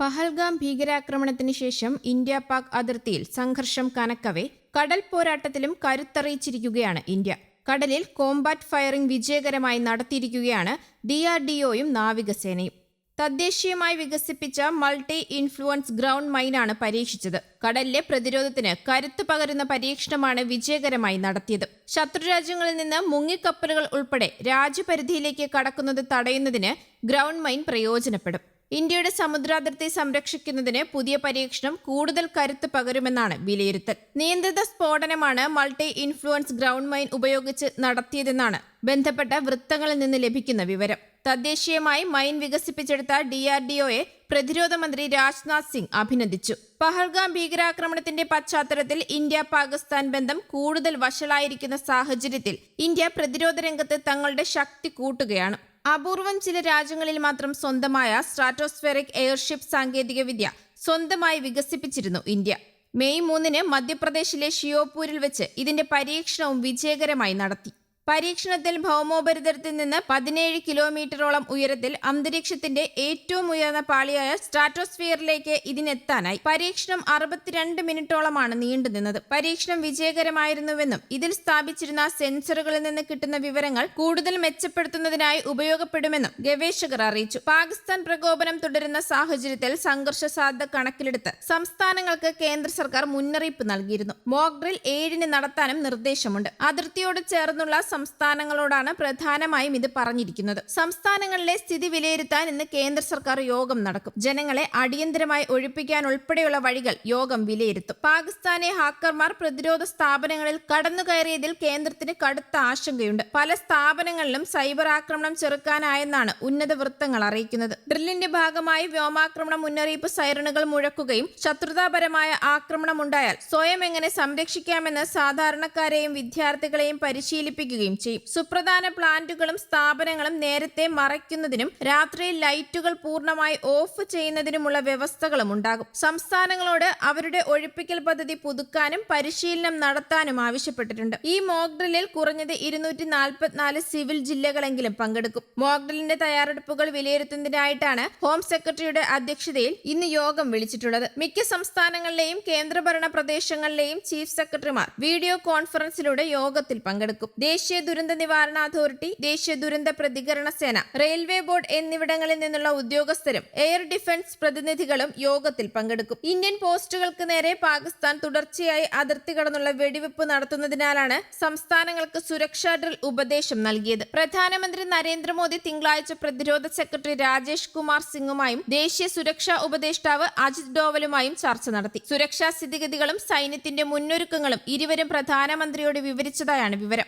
പഹൽഗാം ഭീകരാക്രമണത്തിന് ശേഷം ഇന്ത്യ പാക് അതിർത്തിയിൽ സംഘർഷം കനക്കവെ കടൽ പോരാട്ടത്തിലും കരുത്തറിയിച്ചിരിക്കുകയാണ് ഇന്ത്യ. കടലിൽ കോംബാറ്റ് ഫയറിംഗ് വിജയകരമായി നടത്തിയിരിക്കുകയാണ് ഡി ആർ ഡി നാവികസേനയും. തദ്ദേശീയമായി വികസിപ്പിച്ച മൾട്ടി ഇൻഫ്ലുവൻസ് ഗ്രൗണ്ട് മൈനാണ് പരീക്ഷിച്ചത്. കടലിലെ പ്രതിരോധത്തിന് കരുത്ത് പകരുന്ന പരീക്ഷണമാണ് വിജയകരമായി നടത്തിയത്. ശത്രുരാജ്യങ്ങളിൽ നിന്ന് മുങ്ങിക്കപ്പലുകൾ ഉൾപ്പെടെ രാജ്യപരിധിയിലേക്ക് കടക്കുന്നത് തടയുന്നതിന് ഗ്രൗണ്ട് മൈൻ പ്രയോജനപ്പെടും. ഇന്ത്യയുടെ സമുദ്രാതിർത്തി സംരക്ഷിക്കുന്നതിന് പുതിയ പരീക്ഷണം കൂടുതൽ കരുത്ത് പകരുമെന്നാണ് വിലയിരുത്തൽ. നിയന്ത്രിത സ്ഫോടനമാണ് മൾട്ടി ഇൻഫ്ലുവൻസ് ഗ്രൗണ്ട് മൈൻ ഉപയോഗിച്ച് നടത്തിയതെന്നാണ് ബന്ധപ്പെട്ട വൃത്തങ്ങളിൽ നിന്ന് ലഭിക്കുന്ന വിവരം. തദ്ദേശീയമായി മൈൻ വികസിപ്പിച്ചെടുത്ത ഡി ആർ ഡി ഒയെ പ്രതിരോധ മന്ത്രി രാജ്നാഥ് സിംഗ് അഭിനന്ദിച്ചു. പഹൽഗാം ഭീകരാക്രമണത്തിന്റെ പശ്ചാത്തലത്തിൽ ഇന്ത്യ പാകിസ്ഥാൻ ബന്ധം കൂടുതൽ വഷളായിരിക്കുന്ന സാഹചര്യത്തിൽ ഇന്ത്യ പ്രതിരോധ രംഗത്ത് തങ്ങളുടെ ശക്തി കൂട്ടുകയാണ്. അപൂർവം ചില രാജ്യങ്ങളിൽ മാത്രം സ്വന്തമായ സ്ട്രാറ്റോസ്ഫെറിക് എയർഷിപ്പ് സാങ്കേതികവിദ്യ സ്വന്തമായി വികസിപ്പിച്ചിരുന്നു ഇന്ത്യ. മെയ് മൂന്നിന് മധ്യപ്രദേശിലെ ഷിയോപൂരിൽ വെച്ച് ഇതിന്റെ പരീക്ഷണവും വിജയകരമായി നടത്തി. പരീക്ഷണത്തിൽ ഭൗമോപരിതലത്തിൽ നിന്ന് പതിനേഴ് കിലോമീറ്ററോളം ഉയരത്തിൽ അന്തരീക്ഷത്തിന്റെ ഏറ്റവും ഉയർന്ന പാളിയായ സ്ട്രാറ്റോസ്ഫിയറിലേക്ക് ഇതിനെത്താനായി പരീക്ഷണം അറുപത്തിരണ്ട് മിനിറ്റോളമാണ് നീണ്ടുനിന്നത് പരീക്ഷണം വിജയകരമായിരുന്നുവെന്നും ഇതിൽ സ്ഥാപിച്ചിരുന്ന സെൻസറുകളിൽ നിന്ന് കിട്ടുന്ന വിവരങ്ങൾ കൂടുതൽ മെച്ചപ്പെടുത്തുന്നതിനായി ഉപയോഗപ്പെടുമെന്നും ഗവേഷകർ അറിയിച്ചു. പാകിസ്ഥാൻ പ്രകോപനം തുടരുന്ന സാഹചര്യത്തിൽ സംഘർഷ സാധ്യത കണക്കിലെടുത്ത് സംസ്ഥാനങ്ങൾക്ക് കേന്ദ്ര സർക്കാർ മുന്നറിയിപ്പ് നൽകിയിരുന്നു. മോക്ക് ഡ്രിൽ ഏഴിന് നടത്താനും നിർദ്ദേശമുണ്ട്. അതിർത്തിയോട് ചേർന്നുള്ള സംസ്ഥാനങ്ങളോടാണ് പ്രധാനമായും ഇത് പറഞ്ഞിരിക്കുന്നത്. സംസ്ഥാനങ്ങളിലെ സ്ഥിതി വിലയിരുത്താൻ ഇന്ന് കേന്ദ്ര സർക്കാർ യോഗം നടക്കും. ജനങ്ങളെ അടിയന്തരമായി ഒഴിപ്പിക്കാൻ ഉൾപ്പെടെയുള്ള വഴികൾ യോഗം വിലയിരുത്തും. പാകിസ്ഥാനെ ഹാക്കർമാർ പ്രതിരോധ സ്ഥാപനങ്ങളിൽ കടന്നുകയറിയതിൽ കേന്ദ്രത്തിന് കടുത്ത ആശങ്കയുണ്ട്. പല സ്ഥാപനങ്ങളിലും സൈബർ ആക്രമണം ചെറുക്കാനായെന്നാണ് ഉന്നത വൃത്തങ്ങൾ അറിയിക്കുന്നത്. ഡ്രില്ലിന്റെ ഭാഗമായി വ്യോമാക്രമണ മുന്നറിയിപ്പ് സൈറണുകൾ മുഴക്കുകയും ശത്രുതാപരമായ ആക്രമണമുണ്ടായാൽ സ്വയം എങ്ങനെ സംരക്ഷിക്കാമെന്ന് സാധാരണക്കാരെയും വിദ്യാർത്ഥികളെയും പരിശീലിപ്പിക്കുകയും ചെയ്യും. സുപ്രധാന പ്ലാന്റുകളും സ്ഥാപനങ്ങളും നേരത്തെ മറയ്ക്കുന്നതിനും രാത്രിയിൽ ലൈറ്റുകൾ പൂർണമായി ഓഫ് ചെയ്യുന്നതിനുമുള്ള വ്യവസ്ഥകളും ഉണ്ടാകും. സംസ്ഥാനങ്ങളോട് അവരുടെ ഒഴിപ്പിക്കൽ പദ്ധതി പുതുക്കാനും പരിശീലനം നടത്താനും ആവശ്യപ്പെട്ടിട്ടുണ്ട്. ഈ മോക്ഡ്രില്ലിൽ കുറഞ്ഞത് ഇരുന്നൂറ്റി നാൽപ്പത്തിനാല് സിവിൽ ജില്ലകളെങ്കിലും പങ്കെടുക്കും. മോക്ക് ഡ്രില്ലിന്റെ തയ്യാറെടുപ്പുകൾ വിലയിരുത്തുന്നതിനായിട്ടാണ് ഹോം സെക്രട്ടറിയുടെ അധ്യക്ഷതയിൽ ഇന്ന് യോഗം വിളിച്ചിട്ടുള്ളത്. മിക്ക സംസ്ഥാനങ്ങളിലെയും കേന്ദ്രഭരണ പ്രദേശങ്ങളിലെയും ചീഫ് സെക്രട്ടറിമാർ വീഡിയോ കോൺഫറൻസിലൂടെ യോഗത്തിൽ പങ്കെടുക്കും. ദേശീയ ദുരന്ത നിവാരണ അതോറിറ്റി ദേശീയ ദുരന്ത പ്രതികരണ സേന റെയിൽവേ ബോർഡ് എന്നിവിടങ്ങളിൽ നിന്നുള്ള ഉദ്യോഗസ്ഥരും എയർ ഡിഫൻസ് പ്രതിനിധികളും യോഗത്തിൽ പങ്കെടുക്കും. ഇന്ത്യൻ പോസ്റ്റുകൾക്ക് നേരെ പാകിസ്ഥാൻ തുടർച്ചയായി അതിർത്തി കടന്നുള്ള വെടിവെപ്പ് നടത്തുന്നതിനാലാണ് സംസ്ഥാനങ്ങൾക്ക് സുരക്ഷാ ഡ്രിൽ ഉപദേശം നൽകിയത്. പ്രധാനമന്ത്രി നരേന്ദ്രമോദി തിങ്കളാഴ്ച പ്രതിരോധ സെക്രട്ടറി രാജേഷ് കുമാർ സിംഗുമായും ദേശീയ സുരക്ഷാ ഉപദേഷ്ടാവ് അജിത് ഡോവലുമായും ചർച്ച നടത്തി. സുരക്ഷാ സ്ഥിതിഗതികളും സൈന്യത്തിന്റെ മുന്നൊരുക്കങ്ങളും ഇരുവരും പ്രധാനമന്ത്രിയോട് വിവരിച്ചതായാണ് വിവരം.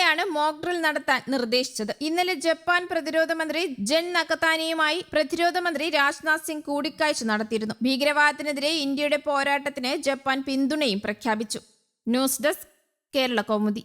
പിന്നാലെയാണ് മോക്ക് ഡ്രിൽ നടത്താൻ നിർദ്ദേശിച്ചത്. ഇന്നലെ ജപ്പാൻ പ്രതിരോധ മന്ത്രി ജെൻ നക്കത്താനിയുമായി പ്രതിരോധ മന്ത്രി രാജ്നാഥ് സിംഗ് കൂടിക്കാഴ്ച നടത്തിയിരുന്നു. ഭീകരവാദത്തിനെതിരെ ഇന്ത്യയുടെ പോരാട്ടത്തിന് ജപ്പാൻ പിന്തുണയും പ്രഖ്യാപിച്ചു. News desk Kerala Kaumudi.